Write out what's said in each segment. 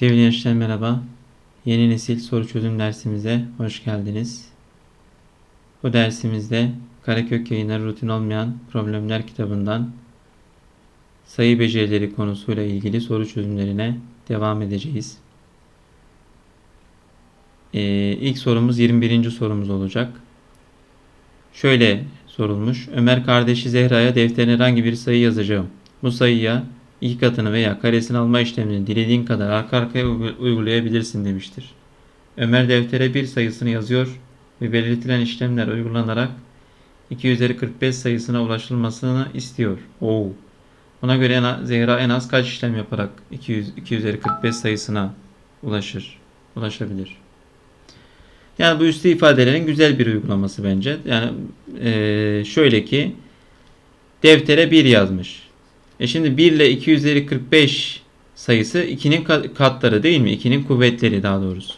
Sevgili gençler merhaba. Yeni nesil soru çözüm dersimize hoş geldiniz. Bu dersimizde Karakök yayınları rutin olmayan problemler kitabından sayı becerileri konusuyla ilgili soru çözümlerine devam edeceğiz. Ee, ilk sorumuz 21. sorumuz olacak. Şöyle sorulmuş. Ömer kardeşi Zehra'ya defterine herhangi bir sayı yazacağım. Bu sayıya iki katını veya karesini alma işlemini dilediğin kadar arka arkaya uygu- uygulayabilirsin demiştir. Ömer deftere bir sayısını yazıyor ve belirtilen işlemler uygulanarak 2 üzeri 45 sayısına ulaşılmasını istiyor. Oo. Buna göre en Zehra en az kaç işlem yaparak 200, 2 üzeri 45 sayısına ulaşır, ulaşabilir? Yani bu üstü ifadelerin güzel bir uygulaması bence. Yani eee, şöyle ki deftere 1 yazmış. E şimdi 1 ile 2 üzeri 45 sayısı 2'nin ka- katları değil mi? 2'nin kuvvetleri daha doğrusu.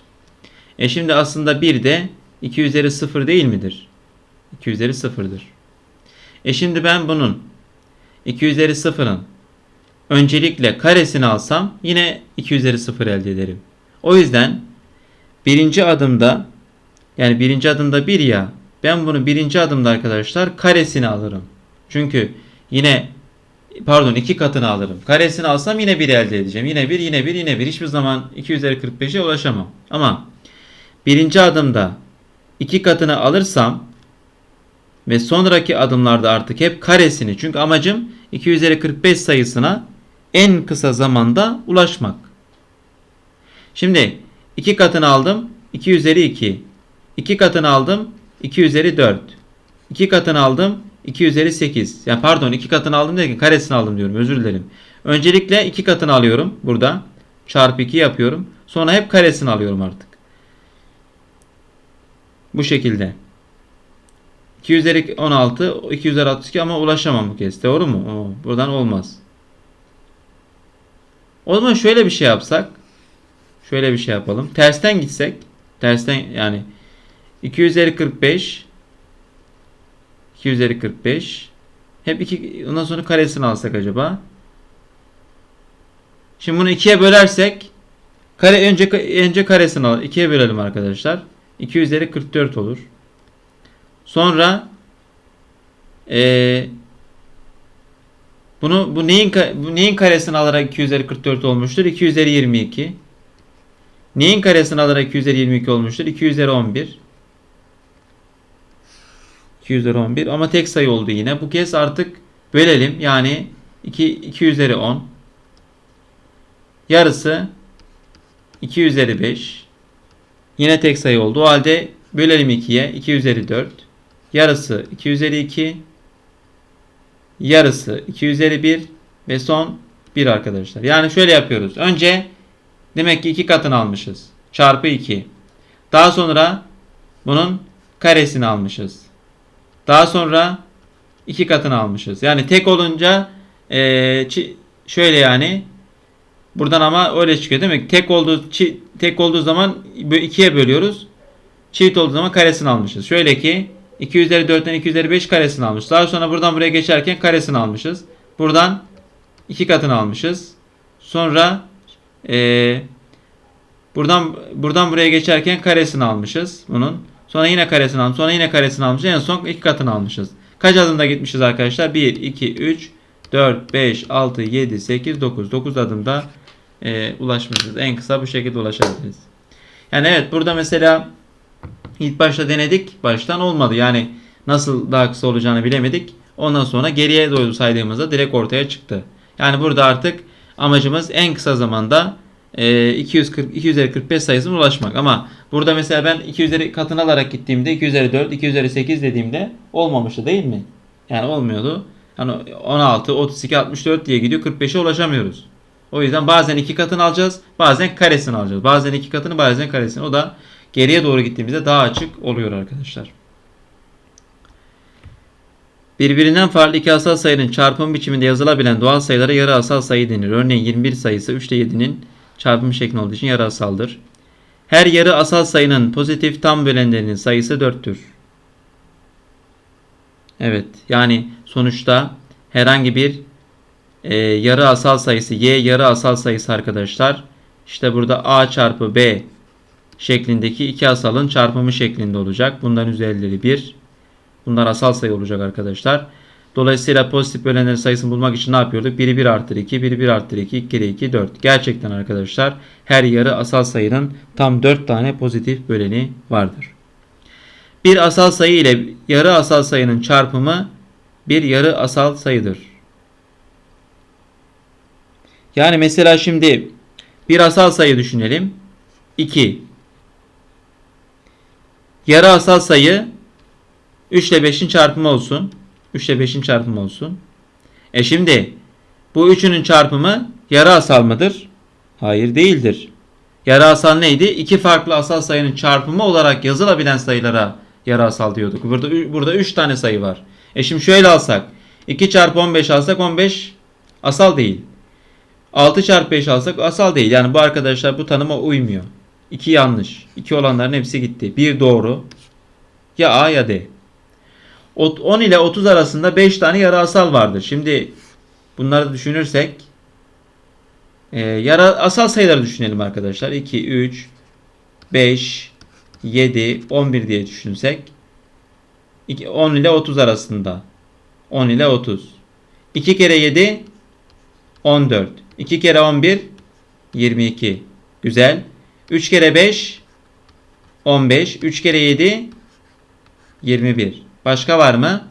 E şimdi aslında 1 de 2 üzeri 0 değil midir? 2 üzeri 0'dır. E şimdi ben bunun 2 üzeri 0'ın öncelikle karesini alsam yine 2 üzeri 0 elde ederim. O yüzden birinci adımda yani birinci adımda 1 ya ben bunu birinci adımda arkadaşlar karesini alırım. Çünkü yine pardon iki katını alırım. Karesini alsam yine 1 elde edeceğim. Yine 1, yine 1, yine 1. Hiçbir zaman 2 üzeri 45'e ulaşamam. Ama birinci adımda iki katını alırsam ve sonraki adımlarda artık hep karesini çünkü amacım 2 üzeri 45 sayısına en kısa zamanda ulaşmak. Şimdi iki katını aldım 2 üzeri 2. 2 katını aldım 2 üzeri 4. 2 katını aldım 2 üzeri 8. Yani pardon 2 katını aldım derken karesini aldım diyorum özür dilerim. Öncelikle 2 katını alıyorum burada. Çarpı 2 yapıyorum. Sonra hep karesini alıyorum artık. Bu şekilde. 2 üzeri 16, 2 üzeri 62 ama ulaşamam bu kez. Doğru mu? Oo, buradan olmaz. O zaman şöyle bir şey yapsak. Şöyle bir şey yapalım. Tersten gitsek. Tersten yani 2 üzeri 45 2 üzeri 45 hep 2 ondan sonra karesini alsak acaba? Şimdi bunu 2'ye bölersek kare önce önce karesini al 2'ye bölelim arkadaşlar. 2 üzeri 44 olur. Sonra eee bunu bu neyin bu neyin karesini alarak 2 üzeri 44 olmuştur? 2 üzeri 22. Neyin karesini alarak 2 üzeri 22 olmuştur? 2 üzeri 11. 2 üzeri 11 ama tek sayı oldu yine. Bu kez artık bölelim. Yani 2, 2 üzeri 10. Yarısı 2 üzeri 5. Yine tek sayı oldu. O halde bölelim 2'ye. 2 üzeri 4. Yarısı 2 üzeri 2. Yarısı 2 üzeri 1. Ve son 1 arkadaşlar. Yani şöyle yapıyoruz. Önce demek ki 2 katını almışız. Çarpı 2. Daha sonra bunun karesini almışız. Daha sonra iki katını almışız. Yani tek olunca çi- şöyle yani buradan ama öyle çıkıyor değil mi? Tek olduğu çi- tek olduğu zaman ikiye bölüyoruz. Çift olduğu zaman karesini almışız. Şöyle ki 2 üzeri 4'ten 2 üzeri 5 karesini almışız. Daha sonra buradan buraya geçerken karesini almışız. Buradan iki katını almışız. Sonra eee, buradan buradan buraya geçerken karesini almışız bunun. Sonra yine karesini almışız. Sonra yine karesini almışız. En son iki katını almışız. Kaç adımda gitmişiz arkadaşlar? 1, 2, 3, 4, 5, 6, 7, 8, 9. 9 adımda e, ulaşmışız. En kısa bu şekilde ulaşabiliriz. Yani evet burada mesela ilk başta denedik. Baştan olmadı. Yani nasıl daha kısa olacağını bilemedik. Ondan sonra geriye doğru saydığımızda direkt ortaya çıktı. Yani burada artık amacımız en kısa zamanda e, 240 2 üzeri 45 sayısına ulaşmak. Ama burada mesela ben 2 üzeri katını alarak gittiğimde 2 üzeri 4, 2 üzeri 8 dediğimde olmamıştı değil mi? Yani olmuyordu. Hani 16, 32, 64 diye gidiyor 45'e ulaşamıyoruz. O yüzden bazen iki katını alacağız, bazen karesini alacağız. Bazen iki katını, bazen karesini. O da geriye doğru gittiğimizde daha açık oluyor arkadaşlar. Birbirinden farklı iki asal sayının çarpım biçiminde yazılabilen doğal sayılara yarı asal sayı denir. Örneğin 21 sayısı 3 ile 7'nin çarpım şeklinde olduğu için yarı asaldır. Her yarı asal sayının pozitif tam bölenlerinin sayısı 4'tür. Evet yani sonuçta herhangi bir e, yarı asal sayısı y yarı asal sayısı arkadaşlar işte burada A çarpı B şeklindeki iki asalın çarpımı şeklinde olacak. Bunların üzerleri 1. Bunlar asal sayı olacak arkadaşlar. Dolayısıyla pozitif bölenlerin sayısını bulmak için ne yapıyorduk? Biri 1 artır 2, biri 1 artır 2, 2 kere 2, 4. Gerçekten arkadaşlar her yarı asal sayının tam 4 tane pozitif böleni vardır. Bir asal sayı ile yarı asal sayının çarpımı bir yarı asal sayıdır. Yani mesela şimdi bir asal sayı düşünelim. 2. Yarı asal sayı 3 ile 5'in çarpımı olsun. 3 ile 5'in çarpımı olsun. E şimdi bu üçünün çarpımı yarı asal mıdır? Hayır değildir. Yarı asal neydi? İki farklı asal sayının çarpımı olarak yazılabilen sayılara yarı asal diyorduk. Burada burada 3 tane sayı var. E şimdi şöyle alsak. 2 çarpı 15 alsak 15 asal değil. 6 çarpı 5 alsak asal değil. Yani bu arkadaşlar bu tanıma uymuyor. 2 yanlış. 2 olanların hepsi gitti. 1 doğru. Ya A ya D. 10 ile 30 arasında 5 tane yarı asal vardır. Şimdi bunları düşünürsek e, yarı asal sayıları düşünelim arkadaşlar. 2, 3, 5, 7, 11 diye düşünsek 2, 10 ile 30 arasında. 10 ile 30 2 kere 7 14 2 kere 11 22 Güzel. 3 kere 5 15 3 kere 7 21 Başka var mı?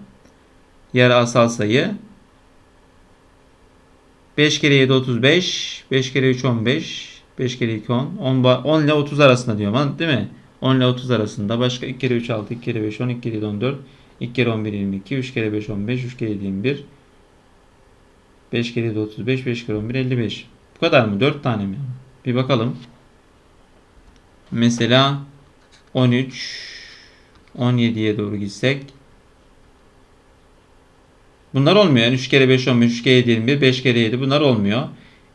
Yarı asal sayı 5 kere 7 35 5 kere 3 15 5 kere 2 10 10, 10 ile 30 arasında diyorum değil mi? 10 ile 30 arasında başka 2 kere 3 6 2 kere 5 10 2 kere 7 14 2 kere 11 22 3 kere 5 15 3 kere 7 21 5 kere 7 35 5 kere 11 55 bu kadar mı? 4 tane mi? Bir bakalım. Mesela 13 17'ye doğru gitsek Bunlar olmuyor. Yani 3 kere 5 15, 3 kere 7 21, 5 kere 7 bunlar olmuyor.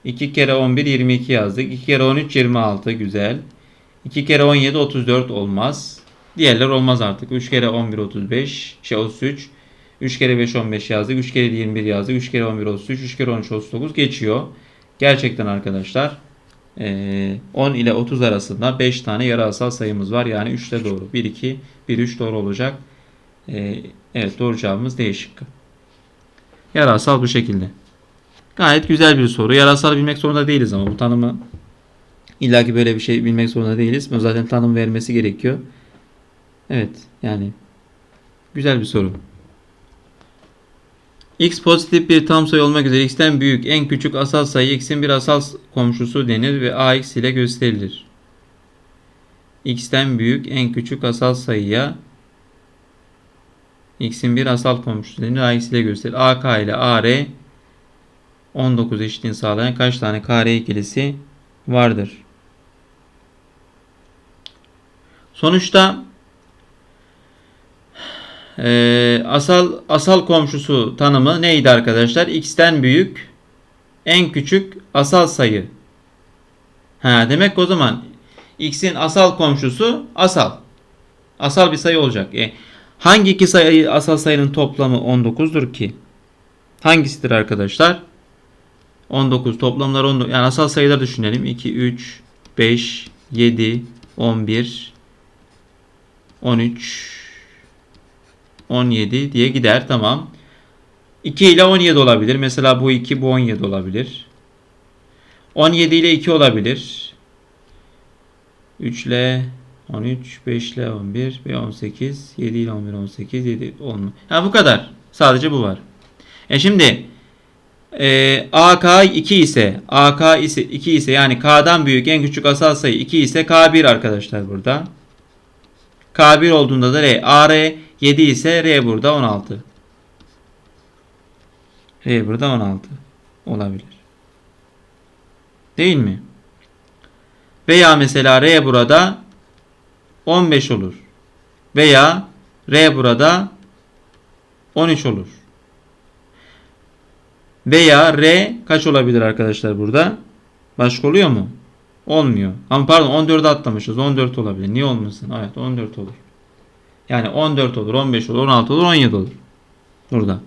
2 kere 11 22 yazdık. 2 kere 13 26 güzel. 2 kere 17 34 olmaz. Diğerler olmaz artık. 3 kere 11 35 şey 33. 3 kere 5 15 yazdık. 3 kere 7 21 yazdık. 3 kere 11 33. 3 kere 13 39 geçiyor. Gerçekten arkadaşlar 10 ile 30 arasında 5 tane yarı asal sayımız var. Yani 3 de doğru. 1 2 1 3 doğru olacak. Evet doğru cevabımız D şıkkı. Yarasal bu şekilde. Gayet güzel bir soru. Yarasal bilmek zorunda değiliz ama bu tanımı illaki böyle bir şey bilmek zorunda değiliz. Bu zaten tanım vermesi gerekiyor. Evet yani güzel bir soru. X pozitif bir tam sayı olmak üzere x'ten büyük en küçük asal sayı x'in bir asal komşusu denir ve ax ile gösterilir. x'ten büyük en küçük asal sayıya x'in bir asal komşusu denir. ax ile gösterilir. ak ile ar 19 eşitliğini sağlayan kaç tane kare ikilisi vardır? Sonuçta e, asal asal komşusu tanımı neydi arkadaşlar? X'ten büyük en küçük asal sayı. Ha demek o zaman x'in asal komşusu asal. Asal bir sayı olacak. E, hangi iki sayı asal sayının toplamı 19'dur ki? Hangisidir arkadaşlar? 19 toplamlar 19 yani asal sayılar düşünelim. 2 3 5 7 11 13 17 diye gider tamam. 2 ile 17 olabilir. Mesela bu 2 bu 17 olabilir. 17 ile 2 olabilir. 3 ile 13, 5 ile 11 ve 18, 7 ile 11, 18, 7, 10. Ha bu kadar. Sadece bu var. E şimdi e, AK 2 ise AK ise 2 ise yani K'dan büyük en küçük asal sayı 2 ise K1 arkadaşlar burada. K1 olduğunda da R. AR 7 ise R burada 16. R burada 16 olabilir. Değil mi? Veya mesela R burada 15 olur. Veya R burada 13 olur. Veya R kaç olabilir arkadaşlar burada? Başka oluyor mu? Olmuyor. Ama pardon 14'ü atlamışız. 14 olabilir. Niye olmasın? Evet 14 olur. Yani 14 olur, 15 olur, 16 olur, 17 olur. Burada.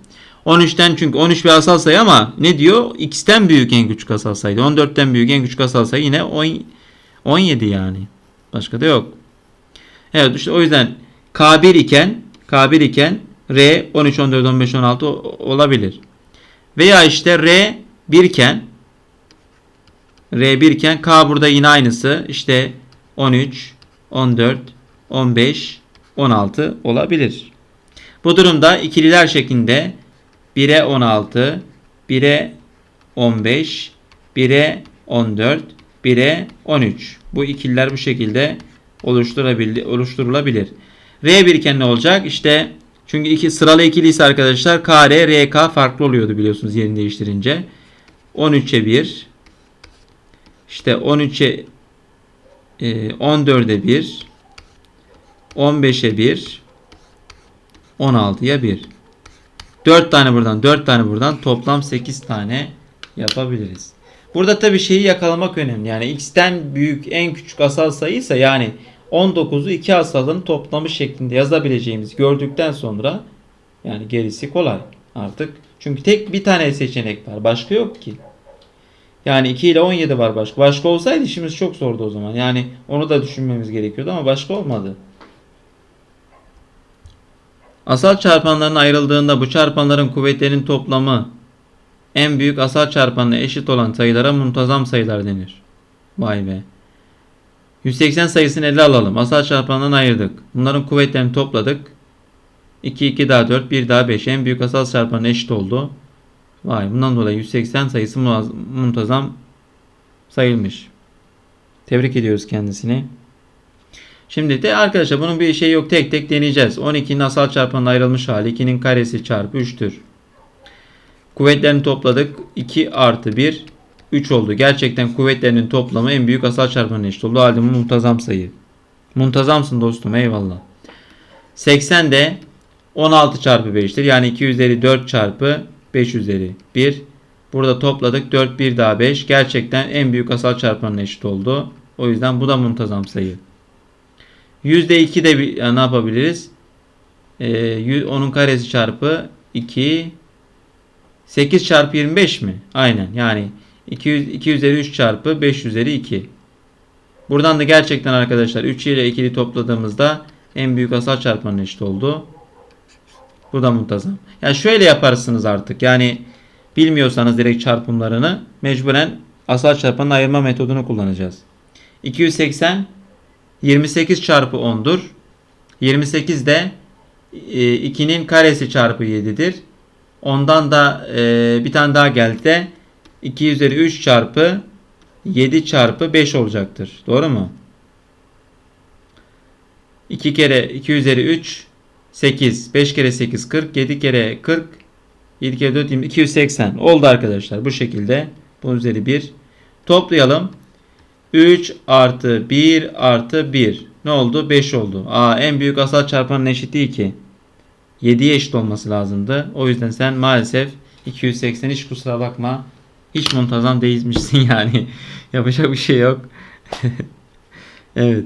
13'ten çünkü 13 bir asal sayı ama ne diyor? X'ten büyük en küçük asal sayı. 14'ten büyük en küçük asal sayı yine 10, 17 yani. Başka da yok. Evet işte o yüzden K1 iken K1 iken R 13, 14, 15, 16 o- olabilir. Veya işte R 1 iken R 1 iken K burada yine aynısı. İşte 13, 14, 15, 16 olabilir. Bu durumda ikililer şeklinde 1'e 16, 1'e 15, 1'e 14, 1'e 13. Bu ikililer bu şekilde oluşturulabil- oluşturulabilir. R1 iken ne olacak? İşte çünkü iki sıralı ikili ise arkadaşlar KR, RK farklı oluyordu biliyorsunuz yerini değiştirince. 13'e 1, işte 13'e e, 14'e 1, 15'e 1, 16'ya 1. 4 tane buradan 4 tane buradan toplam 8 tane yapabiliriz. Burada tabii şeyi yakalamak önemli. Yani x'ten büyük en küçük asal sayıysa yani 19'u iki asalın toplamı şeklinde yazabileceğimiz gördükten sonra yani gerisi kolay artık. Çünkü tek bir tane seçenek var. Başka yok ki. Yani 2 ile 17 var başka. Başka olsaydı işimiz çok zordu o zaman. Yani onu da düşünmemiz gerekiyordu ama başka olmadı. Asal çarpanların ayrıldığında bu çarpanların kuvvetlerinin toplamı en büyük asal çarpanına eşit olan sayılara muntazam sayılar denir. Vay be. 180 sayısını ele alalım. Asal çarpanlarını ayırdık. Bunların kuvvetlerini topladık. 2, 2 daha 4, 1 daha 5. En büyük asal çarpanına eşit oldu. Vay bundan dolayı 180 sayısı muntazam sayılmış. Tebrik ediyoruz kendisini. Şimdi de arkadaşlar bunun bir şey yok. Tek tek deneyeceğiz. 12'nin asal çarpanına ayrılmış hali 2'nin karesi çarpı 3'tür. Kuvvetlerini topladık. 2 artı 1 3 oldu. Gerçekten kuvvetlerinin toplamı en büyük asal çarpanına eşit oldu. Halde muntazam sayı. Muntazamsın dostum eyvallah. 80 de 16 çarpı 5'tir. Yani 2 üzeri 4 çarpı 5 üzeri 1. Burada topladık. 4 1 daha 5. Gerçekten en büyük asal çarpanına eşit oldu. O yüzden bu da muntazam sayı. %2 de ne yapabiliriz? Ee, onun karesi çarpı 2 8 çarpı 25 mi? Aynen. Yani 200, 2 üzeri 3 çarpı 5 üzeri 2. Buradan da gerçekten arkadaşlar 3 ile 2'yi topladığımızda en büyük asal çarpanına eşit oldu. Bu da muntazam. Ya şöyle yaparsınız artık. Yani bilmiyorsanız direkt çarpımlarını mecburen asal çarpanın ayırma metodunu kullanacağız. 280 28 çarpı 10'dur. 28 de 2'nin karesi çarpı 7'dir. Ondan da e, bir tane daha geldi de 2 üzeri 3 çarpı 7 çarpı 5 olacaktır. Doğru mu? 2 kere 2 üzeri 3 8. 5 kere 8 40. 7 kere 40. 7 kere 4 20. 280. Oldu arkadaşlar. Bu şekilde. Bunun üzeri 1. Toplayalım. 3 artı 1 artı 1. Ne oldu? 5 oldu. Aa en büyük asal çarpanın eşitliği 2. 7'ye eşit olması lazımdı. O yüzden sen maalesef 280 hiç kusura bakma. Hiç muntazam değilmişsin yani. Yapacak bir şey yok. evet.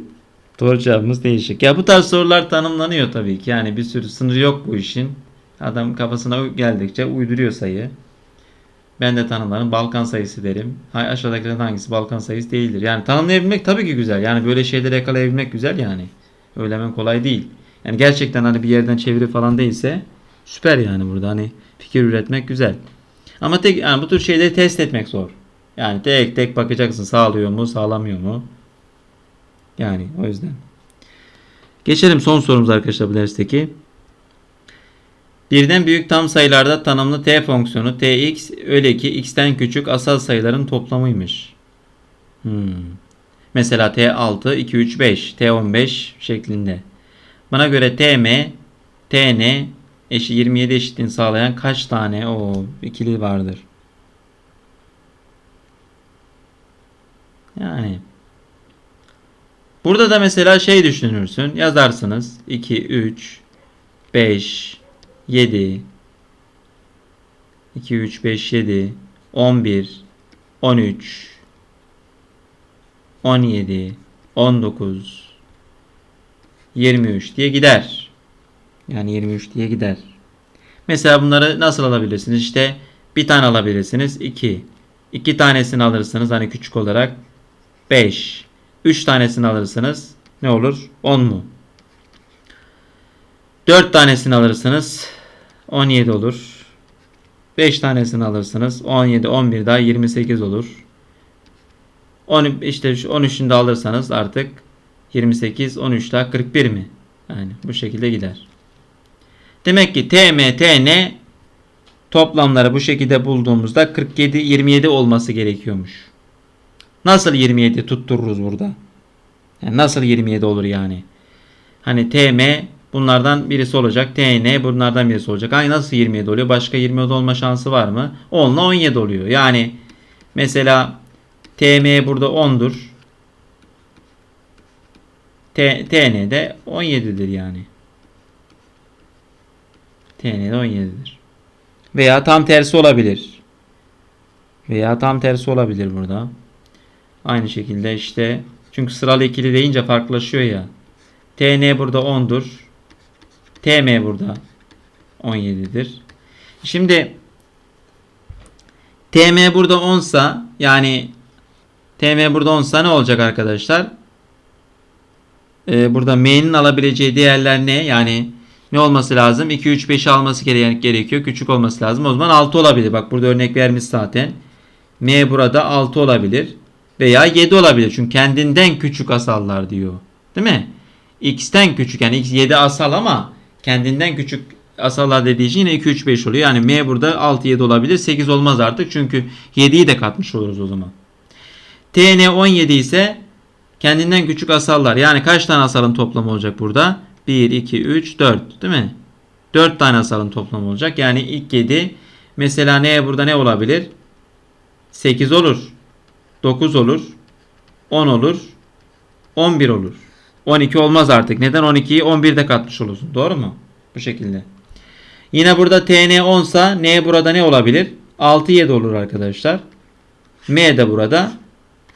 Doğru cevabımız değişik. Ya bu tarz sorular tanımlanıyor tabii ki. Yani bir sürü sınır yok bu işin. Adam kafasına geldikçe uyduruyor sayı. Ben de tanımlarım. Balkan sayısı derim. Hay aşağıdakilerin hangisi Balkan sayısı değildir. Yani tanımlayabilmek tabii ki güzel. Yani böyle şeyleri yakalayabilmek güzel yani. Öyle hemen kolay değil. Yani gerçekten hani bir yerden çeviri falan değilse süper yani burada hani fikir üretmek güzel. Ama tek yani bu tür şeyleri test etmek zor. Yani tek tek bakacaksın sağlıyor mu, sağlamıyor mu? Yani o yüzden. Geçelim son sorumuz arkadaşlar bu dersteki. Birden büyük tam sayılarda tanımlı t fonksiyonu tx öyle ki x'ten küçük asal sayıların toplamıymış. Hmm. Mesela t6, 2, 3, 5, t15 şeklinde. Buna göre tm, tn eşi 27 eşitliğini sağlayan kaç tane o ikili vardır? Yani Burada da mesela şey düşünürsün. Yazarsınız. 2, 3, 5, 7, 2, 3, 5, 7, 11, 13, 17, 19, 23 diye gider. Yani 23 diye gider. Mesela bunları nasıl alabilirsiniz? İşte bir tane alabilirsiniz. 2. 2 tanesini alırsınız hani küçük olarak 5. 3 tanesini alırsınız. Ne olur? 10 mu? 4 tanesini alırsınız. 17 olur. 5 tanesini alırsınız. 17, 11 daha 28 olur. 10, işte şu 13'ünü de alırsanız artık 28, 13 daha 41 mi? Yani bu şekilde gider. Demek ki TM, TN toplamları bu şekilde bulduğumuzda 47, 27 olması gerekiyormuş. Nasıl 27 tuttururuz burada? Yani nasıl 27 olur yani? Hani TM bunlardan birisi olacak. TN bunlardan birisi olacak. Ay nasıl 27 oluyor? Başka 27 olma şansı var mı? 10 ile 17 oluyor. Yani mesela TM burada 10'dur. T, TN de 17'dir yani. TN de 17'dir. Veya tam tersi olabilir. Veya tam tersi olabilir burada. Aynı şekilde işte çünkü sıralı ikili deyince farklılaşıyor ya. TN burada 10'dur. TM burada 17'dir. Şimdi TM burada 10 sa yani TM burada 10 sa ne olacak arkadaşlar? Ee, burada M'nin alabileceği değerler ne? Yani ne olması lazım? 2, 3, 5'i alması gere- gerekiyor. Küçük olması lazım. O zaman 6 olabilir. Bak burada örnek vermiş zaten. M burada 6 olabilir. Veya 7 olabilir. Çünkü kendinden küçük asallar diyor. Değil mi? X'ten küçük yani X 7 asal ama kendinden küçük asallar dediği için yine 2, 3, 5 oluyor. Yani M burada 6, 7 olabilir. 8 olmaz artık. Çünkü 7'yi de katmış oluruz o zaman. TN 17 ise kendinden küçük asallar. Yani kaç tane asalın toplamı olacak burada? 1, 2, 3, 4 değil mi? 4 tane asalın toplamı olacak. Yani ilk 7 mesela neye burada ne olabilir? 8 olur. 9 olur. 10 olur. 11 olur. 12 olmaz artık. Neden 12'yi 11'de katmış olursun. Doğru mu? Bu şekilde. Yine burada TN 10 sa N burada ne olabilir? 6 7 olur arkadaşlar. M de burada.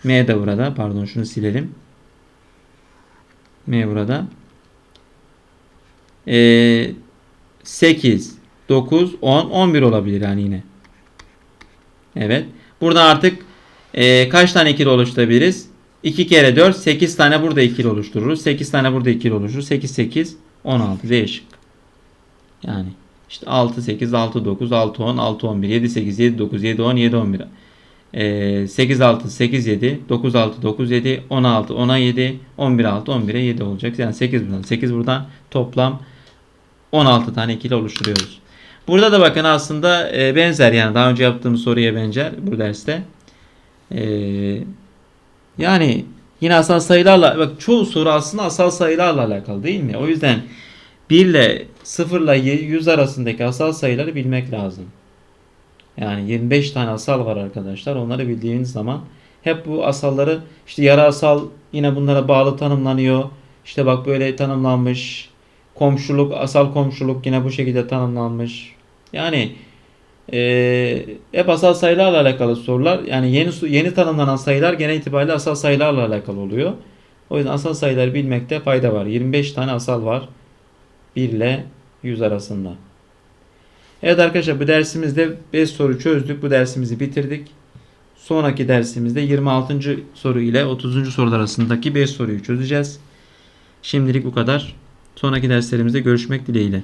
M de burada. Pardon şunu silelim. M burada. Ee, 8, 9, 10, 11 olabilir yani yine. Evet. Burada artık e, kaç tane ikili oluşturabiliriz? 2 kere 4, 8 tane burada ikili oluştururuz. 8 tane burada ikili oluşturur. 8, 8, 16 değişik. Yani işte 6, 8, 6, 9, 6, 10, 6, 11, 7, 8, 7, 9, 7, 10, 7, 11. Ee, 8, 6, 8, 7, 9, 6, 9, 7, 16, 10'a 7, 11, 6, 11'e 7 olacak. Yani 8 buradan, 8 buradan toplam 16 tane ikili oluşturuyoruz. Burada da bakın aslında e, benzer yani daha önce yaptığımız soruya benzer bu derste. E, yani yine asal sayılarla bak çoğu soru aslında asal sayılarla alakalı değil mi? O yüzden 1 ile 0 ile 100 arasındaki asal sayıları bilmek lazım. Yani 25 tane asal var arkadaşlar. Onları bildiğiniz zaman hep bu asalları işte yarı asal yine bunlara bağlı tanımlanıyor. İşte bak böyle tanımlanmış. Komşuluk, asal komşuluk yine bu şekilde tanımlanmış. Yani eee, hep asal sayılarla alakalı sorular. Yani yeni yeni tanımlanan sayılar genel itibariyle asal sayılarla alakalı oluyor. O yüzden asal sayıları bilmekte fayda var. 25 tane asal var. 1 ile 100 arasında. Evet arkadaşlar bu dersimizde 5 soru çözdük. Bu dersimizi bitirdik. Sonraki dersimizde 26. soru ile 30. sorular arasındaki 5 soruyu çözeceğiz. Şimdilik bu kadar. Sonraki derslerimizde görüşmek dileğiyle.